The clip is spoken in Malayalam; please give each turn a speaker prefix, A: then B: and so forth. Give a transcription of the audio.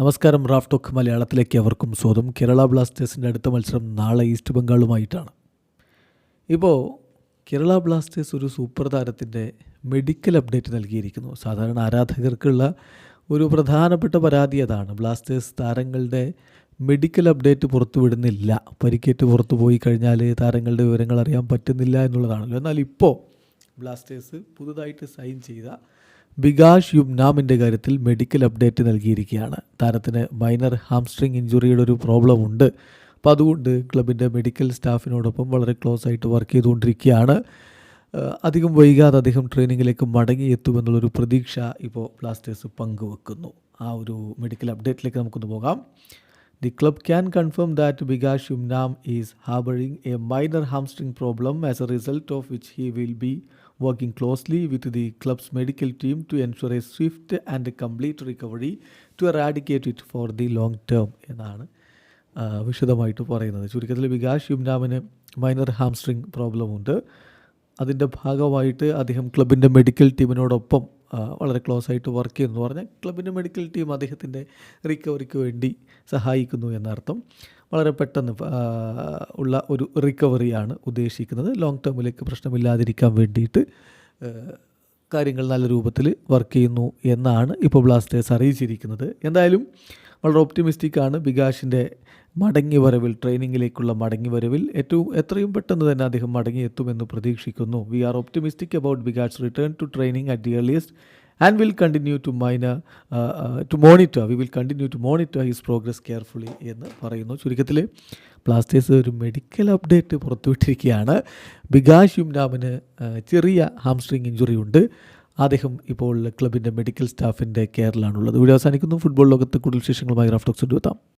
A: നമസ്കാരം റാഫ് ടോക്ക് മലയാളത്തിലേക്ക് അവർക്കും സ്വാഗതം. കേരള ബ്ലാസ്റ്റേഴ്സിന്റെ അടുത്ത മത്സരം നാളെ ഈസ്റ്റ് ബംഗാളുമായിട്ടാണ്. ഇപ്പോൾ കേരള ബ്ലാസ്റ്റേഴ്സ് ഒരു സൂപ്പർ താരത്തിന്റെ മെഡിക്കൽ അപ്ഡേറ്റ് നൽകിയിരിക്കുന്നു. സാധാരണ ആരാധകർക്കുള്ള ഒരു പ്രധാനപ്പെട്ട പരാതി അതാണ്. ബ്ലാസ്റ്റേഴ്സ് താരങ്ങളുടെ മെഡിക്കൽ അപ്ഡേറ്റ് പുറത്തുവിടുന്നില്ല. പരിക്കേറ്റ് പുറത്തു പോയി കഴിഞ്ഞാൽ താരങ്ങളുടെ വിവരങ്ങൾ അറിയാൻ പറ്റുന്നില്ല എന്നുള്ളതാണല്ലോ. എന്നാൽ ഇപ്പോൾ ബ്ലാസ്റ്റേഴ്സ് പുതുതായിട്ട് സൈൻ ചെയ്ത ബികാഷ് യുബ്നാമിന്റെ കാര്യത്തിൽ മെഡിക്കൽ അപ്ഡേറ്റ് നൽകിയിരിക്കുകയാണ്. താരത്തിന് മൈനർ ഹാംസ്ട്രിങ് ഇഞ്ചുറിയുടെ ഒരു പ്രോബ്ലം ഉണ്ട്. അപ്പോൾ അതുകൊണ്ട് ക്ലബിന്റെ മെഡിക്കൽ സ്റ്റാഫിനോടൊപ്പം വളരെ ക്ലോസ് ആയിട്ട് വർക്ക് ചെയ്തുകൊണ്ടിരിക്കുകയാണ്. അധികം വൈകാതെ അദ്ദേഹം ട്രെയിനിങ്ങിലേക്ക് മടങ്ങിയെത്തുമെന്നുള്ളൊരു പ്രതീക്ഷ ഇപ്പോൾ ബ്ലാസ്റ്റേഴ്സ് പങ്കുവെക്കുന്നു. ആ ഒരു മെഡിക്കൽ അപ്ഡേറ്റിലേക്ക് നമുക്കൊന്ന് പോകാം. The club can confirm that Bigash Yumnam is harboring a minor hamstring problem as a result of which he will be working closely with the club's medical team to ensure a swift and complete recovery to eradicate it for the long term എന്നാണ് വിശദമായിട്ട് പറയുന്നത് ചുരുക്കത്തിൽ വികാസ് യുംനാമിന് മൈനർ ഹാംസ്ട്രിങ് പ്രോബ്ലം ഉണ്ട് അതിന്റെ ഭാഗമായിട്ട് അദ്ദേഹം ക്ലബിന്റെ മെഡിക്കൽ ടീമിനോടൊപ്പം വളരെ ക്ലോസ് ആയിട്ട് വർക്ക് ചെയ്യുന്നു പറഞ്ഞാൽ ക്ലബിന്റെ മെഡിക്കൽ ടീം അദ്ദേഹത്തിന്റെ റിക്കവറിക്ക് വേണ്ടി സഹായിക്കുന്നു എന്നർത്ഥം. വളരെ പെട്ടെന്ന് ഉള്ള ഒരു റിക്കവറിയാണ് ഉദ്ദേശിക്കുന്നത്. ലോങ് ടേമിലേക്ക് പ്രശ്നമില്ലാതിരിക്കാൻ വേണ്ടിയിട്ട് കാര്യങ്ങൾ നല്ല രൂപത്തിൽ വർക്ക് ചെയ്യുന്നു എന്നാണ് ഇപ്പോൾ ബ്ലാസ്റ്റേഴ്സ് അറിയിച്ചിരിക്കുന്നത്. എന്തായാലും വളരെ ഓപ്റ്റിമിസ്റ്റിക്കാണ് ബികാഷിന്റെ മടങ്ങി വരവിൽ ട്രെയിനിങ്ങിലേക്കുള്ള മടങ്ങി വരവിൽ ഏറ്റവും എത്രയും പെട്ടെന്ന് തന്നെ അദ്ദേഹം മടങ്ങിയെത്തുമെന്ന് പ്രതീക്ഷിക്കുന്നു. We are optimistic about Bikash return to training at the earliest and will continue to mine to monitor we will continue to monitor his progress carefully എന്ന് പറയുന്നു. ചുരുക്കത്തിൽ പ്ലാസ്റ്റേഴ്സ് ഒരു മെഡിക്കൽ അപ്ഡേറ്റ് പുറത്തുവിട്ടിരിക്കുകയാണ്. ബികാഷ് യുംനാമിന് ചെറിയ ഹാംസ്ട്രിങ് ഇഞ്ചുറി ഉണ്ട്. അദ്ദേഹം ഇപ്പോൾ ക്ലബിന്റെ മെഡിക്കൽ സ്റ്റാഫിന്റെ കെയറിലാണുള്ളത് ഇവിടെ അവസാനിക്കുന്നു. ഫുട്ബോൾ ലോകത്ത് കൂടുതൽ വിശേഷങ്ങളുമായി റാഫ്റ്റോക്സ് എത്താം